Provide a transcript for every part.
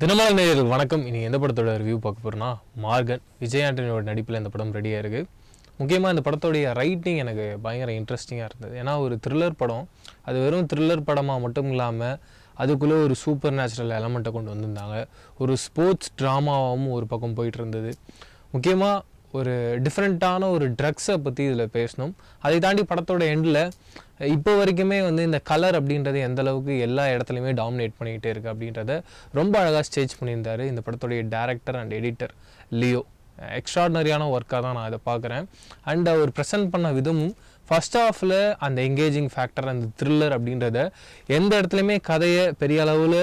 தினமலர் நேயர்கள் வணக்கம். இனி எந்த படத்தோட ரிவ்யூ பார்க்க போகிறோன்னா மார்கன் விஜய் ஆண்டனியோட நடிப்பில் இந்த படம் ரெடியாக இருக்குது முக்கியமாக இந்த படத்தோடைய ரைட்டிங் எனக்கு பயங்கர இன்ட்ரெஸ்டிங்காக இருந்தது. ஏன்னா ஒரு த்ரில்லர் படம். அது வெறும் த்ரில்லர் படமாக மட்டும் இல்லாமல் அதுக்குள்ளே ஒரு சூப்பர் நேச்சுரல் எலமெண்ட்டை கொண்டு வந்திருந்தாங்க. ஒரு ஸ்போர்ட்ஸ் ட்ராமாவும் ஒரு பக்கம் போயிட்டு இருந்தது. முக்கியமாக ஒரு டிஃப்ரெண்ட்டான ஒரு ட்ரக்ஸை பற்றி இதில் பேசணும். அதை தாண்டி படத்தோட எண்டில் இப்போ வரைக்குமே வந்து இந்த கலர் அப்படின்றது எந்த அளவுக்கு எல்லா இடத்துலையுமே டாமினேட் பண்ணிக்கிட்டே இருக்குது அப்படின்றத ரொம்ப அழகாக ஸ்டேஜ் பண்ணியிருந்தாரு இந்த படத்துடைய டேரக்டர் அண்ட் எடிட்டர் லியோ எக்ஸ்ட்ராடினரியான ஒர்க்காக தான் நான் இதை பார்க்குறேன். அண்ட் அவர் ப்ரெசென்ட் பண்ண விதமும் ஃபஸ்ட் ஆஃபில் அந்த எங்கேஜிங் ஃபேக்டர் அந்த த்ரில்லர் அப்படின்றத எந்த இடத்துலையுமே கதையை பெரிய அளவில்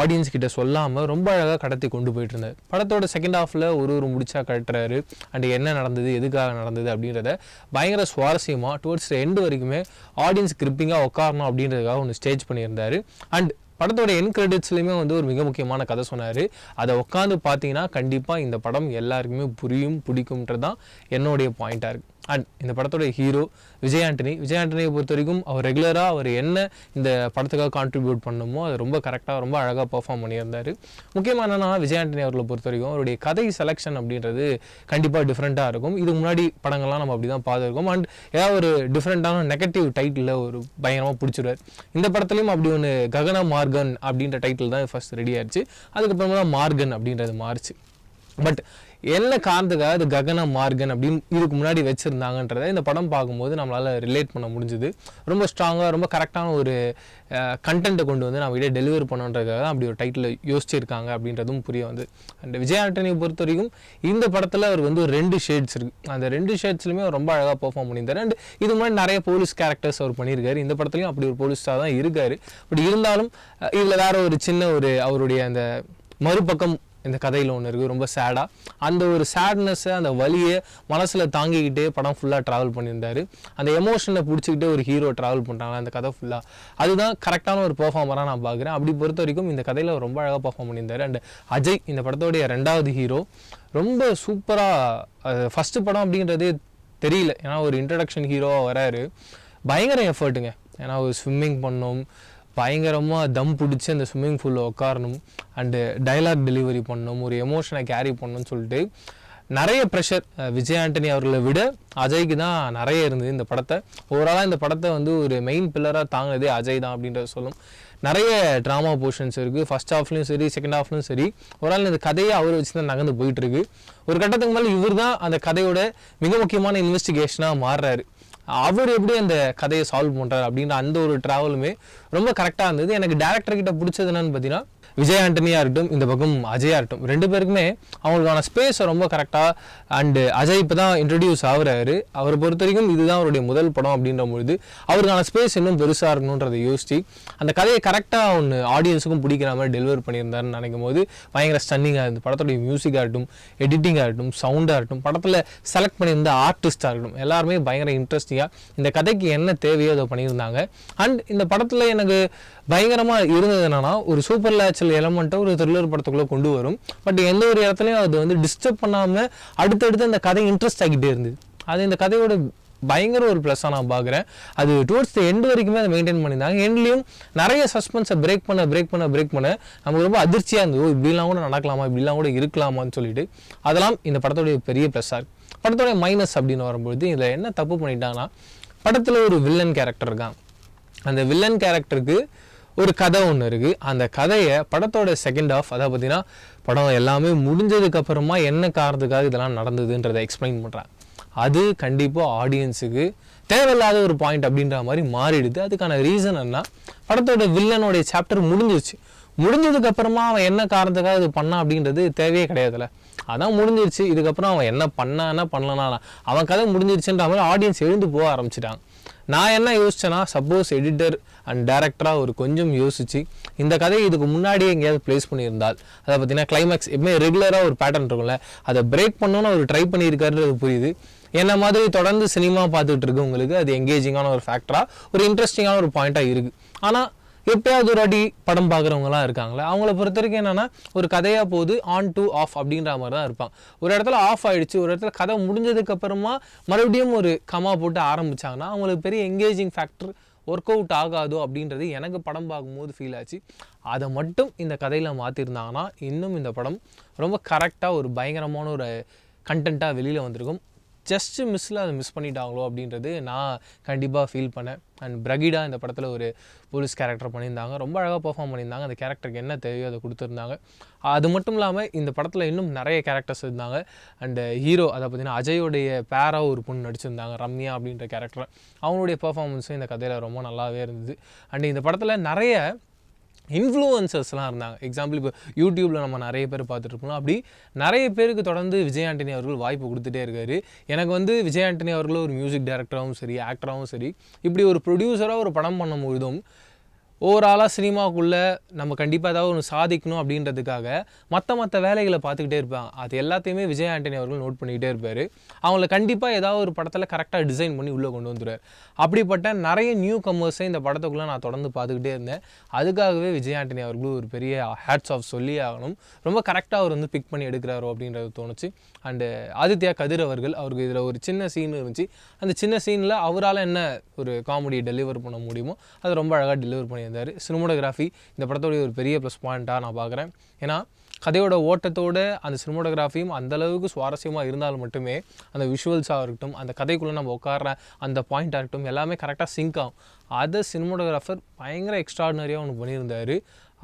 ஆடியன்ஸ் கிட்ட சொல்லாமல் ரொம்ப அழகாக கடத்தி கொண்டு போயிட்டு இருந்தார் படத்தோட செகண்ட் ஹாஃபில் ஒரு ஒரு முடிச்சா கட்டுறாரு. அண்ட் என்ன நடந்தது? எதுக்காக நடந்தது? அப்படின்றத பயங்கர சுவாரஸ்யமாக டுவர்ட்ஸ் எண்டு வரைக்குமே ஆடியன்ஸ் கிரிப்பிங்காக உட்காரணும் அப்படின்றதுக்காக ஒன்று ஸ்டேஜ் பண்ணியிருந்தார். அண்ட் படத்தோட என் கிரெடிட்ஸ்லையுமே வந்து ஒரு மிக முக்கியமான கதை சொன்னார். அதை உட்காந்து பார்த்தீங்கன்னா கண்டிப்பாக இந்த படம் எல்லாருக்குமே புரியும் பிடிக்கும்ன்றது தான் என்னுடைய பாயிண்ட்டாக இருக்குது அண்ட் இந்த படத்தோட ஹீரோ விஜய் ஆண்டனி. விஜய் ஆண்டனியை பொறுத்த வரைக்கும் அவர் ரெகுலராக அவர் என்ன இந்த படத்துக்காக கான்ட்ரிபியூட் பண்ணணுமோ அது ரொம்ப கரெக்டாக ரொம்ப அழகாக பர்ஃபார்ம் பண்ணியிருந்தார். முக்கியமாக என்னன்னா விஜய் ஆண்டனி அவர்களை பொறுத்த வரைக்கும் அவருடைய கதை செலெக்ஷன் அப்படின்றது கண்டிப்பாக டிஃப்ரெண்ட்டாக இருக்கும். இதுக்கு முன்னாடி படங்கள்லாம் நம்ம அப்படி தான் பார்த்துருக்கோம். அண்ட் ஏதாவது ஒரு டிஃப்ரெண்ட்டான நெகட்டிவ் டைட்டில் ஒரு பயங்கரமாக பிடிச்சிருவார். இந்த படத்துலையும் அப்படி ஒன்று ககன மார்கன் அப்படின்ற டைட்டில் தான் ஃபர்ஸ்ட் ரெடி ஆயிடுச்சு அதுக்கப்புறமா தான் மார்கன் அப்படின்றது மாறுச்சு. பட் என்ன காரணத்துக்காக அது ககன மார்கன் அப்படின்னு இதுக்கு முன்னாடி வச்சுருந்தாங்கன்றதை இந்த படம் பார்க்கும்போது நம்மளால் ரிலேட் பண்ண முடிஞ்சுது. ரொம்ப ஸ்ட்ராங்காக ரொம்ப கரெக்டான ஒரு கண்டென்ட்டை கொண்டு வந்து நம்ம இடையே டெலிவர் பண்ணணுன்றதுக்காக தான் அப்படி ஒரு டைட்டில் யோசிச்சிருக்காங்க அப்படின்றதும் புரிய வந்து அண்ட் விஜய் ஆண்டனியை பொறுத்த வரைக்கும் இந்த படத்தில் அவர் வந்து ஒரு ரெண்டு ஷேட்ஸ் இருக்குது அந்த ரெண்டு ஷேட்ஸ்லையுமே ரொம்ப அழகாக பர்ஃபார்ம் பண்ணியிருந்தார். அண்ட் இது மாதிரி நிறைய போலீஸ் கேரக்டர்ஸ் அவர் பண்ணியிருக்காரு. இந்த படத்துலையும் அப்படி ஒரு போலீஸாக தான் இருக்கார். பட் இருந்தாலும் இதில் வேற ஒரு சின்ன ஒரு அவருடைய அந்த மறுபக்கம் இந்த கதையில் ஒன்று இருக்குது ரொம்ப சேடாக அந்த ஒரு சேட்னஸ்ஸை அந்த வழியை மனசில் தாங்கிக்கிட்டே படம் ஃபுல்லாக ட்ராவல் பண்ணியிருந்தார். அந்த எமோஷனை பிடிச்சிக்கிட்டே ஒரு ஹீரோ ட்ராவல் பண்ணுறாங்க அந்த கதை ஃபுல்லாக அதுதான் கரெக்டான ஒரு பெர்ஃபார்மராக நான் பார்க்குறேன் அப்படி பொறுத்த வரைக்கும் இந்த கதையில் ரொம்ப அழகாக பர்ஃபார்ம் பண்ணியிருந்தார். அண்ட் அஜய் இந்த படத்தோடைய ரெண்டாவது ஹீரோ ரொம்ப சூப்பராக ஃபஸ்ட்டு படம் அப்படின்றதே தெரியல. ஏன்னா ஒரு இன்ட்ரடக்ஷன் ஹீரோவாக வராரு. பயங்கர எஃபர்ட்டுங்க ஏன்னா ஒரு ஸ்விம்மிங் பண்ணோம் பயங்கரமாக தம் பிடிச்சி அந்த ஸ்விம்மிங் பூலில் உட்காரணும் அண்டு டைலாக் டெலிவரி பண்ணணும். ஒரு எமோஷனை கேரி பண்ணணும்னு சொல்லிட்டு நிறைய ப்ரெஷர் விஜய் ஆண்டனி அவர்களை விட அஜய்க்கு தான் நிறைய இருந்தது இந்த படத்தை. ஓவராலாக இந்த படத்தை வந்து ஒரு மெயின் பில்லராக தாங்கினதே அஜய் தான் அப்படின்றத சொல்லும். நிறைய ட்ராமா போர்ஷன்ஸ் இருக்குது ஃபஸ்ட் ஹாஃப்லையும் சரி செகண்ட் ஹாஃப்லையும் சரி. ஒரு இந்த கதையை அவர் வச்சு தான் நகர்ந்து போயிட்டுருக்கு ஒரு கட்டத்துக்கு மேலே இவர் தான் அந்த கதையோட மிக முக்கியமான இன்வெஸ்டிகேஷனாக மாறுறாரு. அவர் எப்படி அந்த கதையை சால்வ் பண்ணுறாரு அப்படின்ற அந்த ஒரு ட்ராவலுமே ரொம்ப கரெக்டாக இருந்தது. எனக்கு டேரக்டர் கிட்ட பிடிச்சது என்னன்னு பார்த்தீங்கன்னா விஜய் ஆண்டனியாக இருக்கட்டும் இந்த பக்கம் அஜயா இருக்கட்டும் ரெண்டு பேருக்குமே அவங்களுக்கான ஸ்பேஸை ரொம்ப கரெக்டாக அண்டு அஜய் இப்போ தான் இன்ட்ரடியூஸ் ஆகுறாரு. அவரை பொறுத்த வரைக்கும் இதுதான் அவருடைய முதல் படம் அப்படின்ற பொழுது அவருக்கான ஸ்பேஸ் இன்னும் பெருசாக இருக்கணுன்றதை யோசிச்சு அந்த கதையை கரெக்டாக ஒன்று ஆடியன்ஸுக்கும் பிடிக்கிற மாதிரி டெலிவர் பண்ணியிருந்தாருன்னு நினைக்கும் போது பயங்கர ஸ்டன்னிங்காக இருந்தது. படத்துடைய மியூசிக்காக இருக்கட்டும் எடிட்டிங்காக இருக்கட்டும் சவுண்டாக இருக்கட்டும் படத்தில் செலக்ட் பண்ணியிருந்த ஆர்டிஸ்டாக இருக்கட்டும் எல்லாருமே பயங்கர இன்ட்ரெஸ்டிங்காக இந்த கதைக்கு என்ன தேவையோ அதை பண்ணியிருந்தாங்க. அண்ட் இந்த படத்தில் எனக்கு பயங்கரமாக இருந்தது என்னென்னா ஒரு சூப்பர் சில எலமெண்ட்டை ஒரு த்ரில்லர் படத்துக்குள்ளே கொண்டு வரும். பட் எந்த ஒரு இடத்துலையும் அது வந்து டிஸ்டர்ப் பண்ணாமல் அடுத்தடுத்து அந்த கதை இன்ட்ரெஸ்ட் ஆகிட்டே இருந்தது. அது இந்த கதையோட பயங்கர ஒரு ப்ளஸ்ஸாக நான் பார்க்குறேன். அது டுவர்ட்ஸ் த எண்டு வரைக்குமே அதை மெயின்டைன் பண்ணியிருந்தாங்க. எண்ட்லேயும் நிறைய சஸ்பென்ஸை பிரேக் பண்ண பிரேக் பண்ண பிரேக் பண்ண நமக்கு ரொம்ப அதிர்ச்சியாக இருந்தது. இப்படிலாம் கூட நடக்கலாமா? இப்படிலாம் கூட இருக்கலாமான்னு சொல்லிட்டு. அதெல்லாம் இந்த படத்துடைய பெரிய ப்ளஸ்ஸாக இருக்குது படத்துடைய மைனஸ் அப்படின்னு வரும்பொழுது இதில் என்ன தப்பு பண்ணிட்டாங்கன்னா படத்தில் ஒரு வில்லன் கேரக்டர் இருக்கான். அந்த வில்லன் கேரக்டருக்கு ஒரு கதை ஒன்று இருக்குது அந்த கதையை படத்தோட செகண்ட் ஆஃப் அதாவது பார்த்தீங்கன்னா படம் எல்லாமே முடிஞ்சதுக்கப்புறமா என்ன காரணத்துக்காக இதெல்லாம் நடந்ததுன்றதை எக்ஸ்பிளைன் பண்ணுறாங்க அது கண்டிப்பாக ஆடியன்ஸுக்கு தேவையில்லாத ஒரு பாயிண்ட் அப்படின்ற மாதிரி மாறிடுது. அதுக்கான ரீசன் என்ன? படத்தோட வில்லனுடைய சாப்டர் முடிஞ்சிருச்சு. முடிஞ்சதுக்கப்புறமா அவன் என்ன காரணத்துக்காக இது பண்ணான் அப்படின்றது தேவையே கிடையாதுல்ல. அதான் முடிஞ்சிருச்சு. இதுக்கப்புறம் அவன் என்ன பண்ணானா பண்ணலானா அவன் கதை முடிஞ்சிருச்சுன்ற மாதிரி ஆடியன்ஸ் எழுந்து போக ஆரம்பிச்சிட்டாங்க. நான் என்ன யோசிச்சேன்னா சப்போஸ் எடிட்டர் அண்ட் டேரக்டராக ஒரு கொஞ்சம் யோசித்து இந்த கதையை இதுக்கு முன்னாடியே எங்கேயாவது ப்ளேஸ் பண்ணியிருந்தால் அதை பார்த்தீங்கன்னா கிளைமேக்ஸ் எப்பவுமே ரெகுலராக ஒரு பேட்டர்ன் இருக்கும்ல அதை பிரேக் பண்ணணும்னு அவர் ட்ரை பண்ணியிருக்காருன்றது புரியுது. என்ன மாதிரி தொடர்ந்து சினிமா பார்த்துட்டு இருக்கு உங்களுக்கு அது எங்கேஜிங்கான ஒரு ஃபேக்டராக ஒரு இன்ட்ரெஸ்டிங்கான ஒரு பாயிண்ட்டாக இருக்குது ஆனால் எப்பயாவது ஒரு அடி படம் பார்க்குறவங்களாம் இருக்காங்களே அவங்கள பொறுத்த வரைக்கும் என்னென்னா ஒரு கதையாக போகுது ஆன் டு ஆஃப் அப்படின்ற மாதிரி தான் இருப்பாங்க ஒரு இடத்துல ஆஃப் ஆகிடுச்சு ஒரு இடத்துல கதை முடிஞ்சதுக்கப்புறமா மறுபடியும் ஒரு கமா போட்டு ஆரம்பிச்சாங்கன்னா அவங்களுக்கு பெரிய எங்கேஜிங் ஃபேக்டர் ஒர்க் அவுட் ஆகாதோ அப்படின்றது எனக்கு படம் பார்க்கும்போது ஃபீல் ஆச்சு. அதை மட்டும் இந்த கதையில் மாற்றிருந்தாங்கன்னா இன்னும் இந்த படம் ரொம்ப கரெக்டாக ஒரு பயங்கரமான ஒரு கண்டென்ட்டாக வெளியில் வந்திருக்கும். ஜஸ்ட்டு மிஸ்ஸில் அதை மிஸ் பண்ணிட்டாங்களோ அப்படின்றது நான் கண்டிப்பாக ஃபீல் பண்ணேன். அண்ட் பிரகிடா இந்த படத்தில் ஒரு போலீஸ் கேரக்டர் பண்ணியிருந்தாங்க. ரொம்ப அழகாக பெர்ஃபார்ம் பண்ணியிருந்தாங்க. அந்த கேரக்டருக்கு என்ன தேவையோ அதை கொடுத்துருந்தாங்க. அது மட்டும் இல்லாமல் இந்த படத்தில் இன்னும் நிறைய கேரக்டர்ஸ் இருந்தாங்க. அண்டு ஹீரோ அதை பார்த்தீங்கன்னா அஜயோடைய பேராக ஒரு பொண்ணு நடிச்சிருந்தாங்க. ரம்யா அப்படின்ற கேரக்டர் அவங்களுடைய பர்ஃபார்மன்ஸும் இந்த கதையில் ரொம்ப நல்லாவே இருந்தது. அண்ட் இந்த படத்தில் நிறைய இன்ஃப்ளூயன்சர்ஸ்லாம் இருந்தாங்க. எக்ஸாம்பிள் இப்போ யூடியூப்பில் நம்ம நிறைய பேர் பார்த்துட்டு அப்படி நிறைய பேருக்கு தொடர்ந்து விஜய் ஆண்டனி அவர்கள் வாய்ப்பு கொடுத்துட்டே இருக்கார். எனக்கு வந்து விஜய் ஆண்டனி அவர்கள் ஒரு மியூசிக் டைரக்டராகவும் சரி ஆக்டராகவும் சரி இப்படி ஒரு ப்ரொடியூசராக ஒரு படம் பண்ணும்பொழுதும் ஓவராலாக சினிமாவுக்குள்ளே நம்ம கண்டிப்பாக ஏதாவது ஒன்று சாதிக்கணும் அப்படின்றதுக்காக மற்ற மற்ற வேலைகளை பார்த்துக்கிட்டே இருப்பாங்க. அது எல்லாத்தையுமே விஜய் ஆண்டனி அவர்கள் நோட் பண்ணிக்கிட்டே இருப்பார். அவங்கள கண்டிப்பாக ஏதாவது ஒரு படத்தில் கரெக்டாக டிசைன் பண்ணி உள்ளே கொண்டு வந்துடுவார் அப்படிப்பட்ட நிறைய நியூ கமர்ஸை இந்த படத்துக்குள்ளே நான் தொடர்ந்து பார்த்துக்கிட்டே இருந்தேன். அதுக்காகவே விஜய் ஆண்டனி அவர்களும் ஒரு பெரிய ஹேட்ஸ் ஆஃப் சொல்லி ஆகணும். ரொம்ப கரெக்டாக அவர் வந்து பிக் பண்ணி எடுக்கிறாரோ அப்படின்றது தோணுச்சு. அண்டு ஆதித்யா கதிர் அவர்கள் அவருக்கு இதில் ஒரு சின்ன சீன் இருந்துச்சு. அந்த சின்ன சீனில் அவரால் என்ன ஒரு காமெடி டெலிவர் பண்ண முடியுமோ அது ரொம்ப அழகாக டெலிவர் பண்ணியிருந்தார். சினிமோட்டோகிராஃபி இந்த படத்தோடைய ஒரு பெரிய ப்ளஸ் பாயிண்ட்டாக நான் பார்க்குறேன். ஏன்னா கதையோட ஓட்டத்தோடு அந்த சினிமோட்டோகிராஃபியும் அந்தளவுக்கு சுவாரஸ்யமாக இருந்தாலும் மட்டுமே அந்த விஷுவல்ஸாக இருக்கட்டும் அந்த கதைக்குள்ளே நம்ம உட்கார அந்த பாயிண்ட்டாக இருக்கட்டும் எல்லாமே கரெக்டாக சிங்க் ஆகும். அதை சினிமோடகிராஃபர் பயங்கர எக்ஸ்ட்ராடினரியாக ஒன்று பண்ணியிருந்தார்.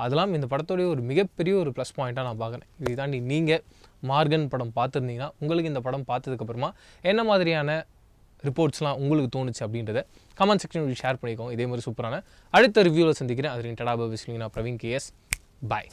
அதெல்லாம் இந்த படத்தோடைய ஒரு மிகப்பெரிய ஒரு ப்ளஸ் பாயிண்ட்டாக நான் பார்க்குறேன். இதை தாண்டி நீங்கள் மார்கன் படம் பார்த்துருந்தீங்கன்னா உங்களுக்கு இந்த படம் பார்த்ததுக்கப்புறமா என்ன மாதிரியான ரிப்போர்ட்ஸ்லாம் உங்களுக்கு தோணுச்சு அப்படின்றத கமெண்ட் செக்ஷனில் ஷேர் பண்ணிக்கோங்க. இதே மாதிரி சூப்பரான அடுத்த ரிவ்யூவில் சந்திக்கிறேன். அது டடா பபிஸ்லிங் நான் பிரவீன் கேஎஸ் பாய்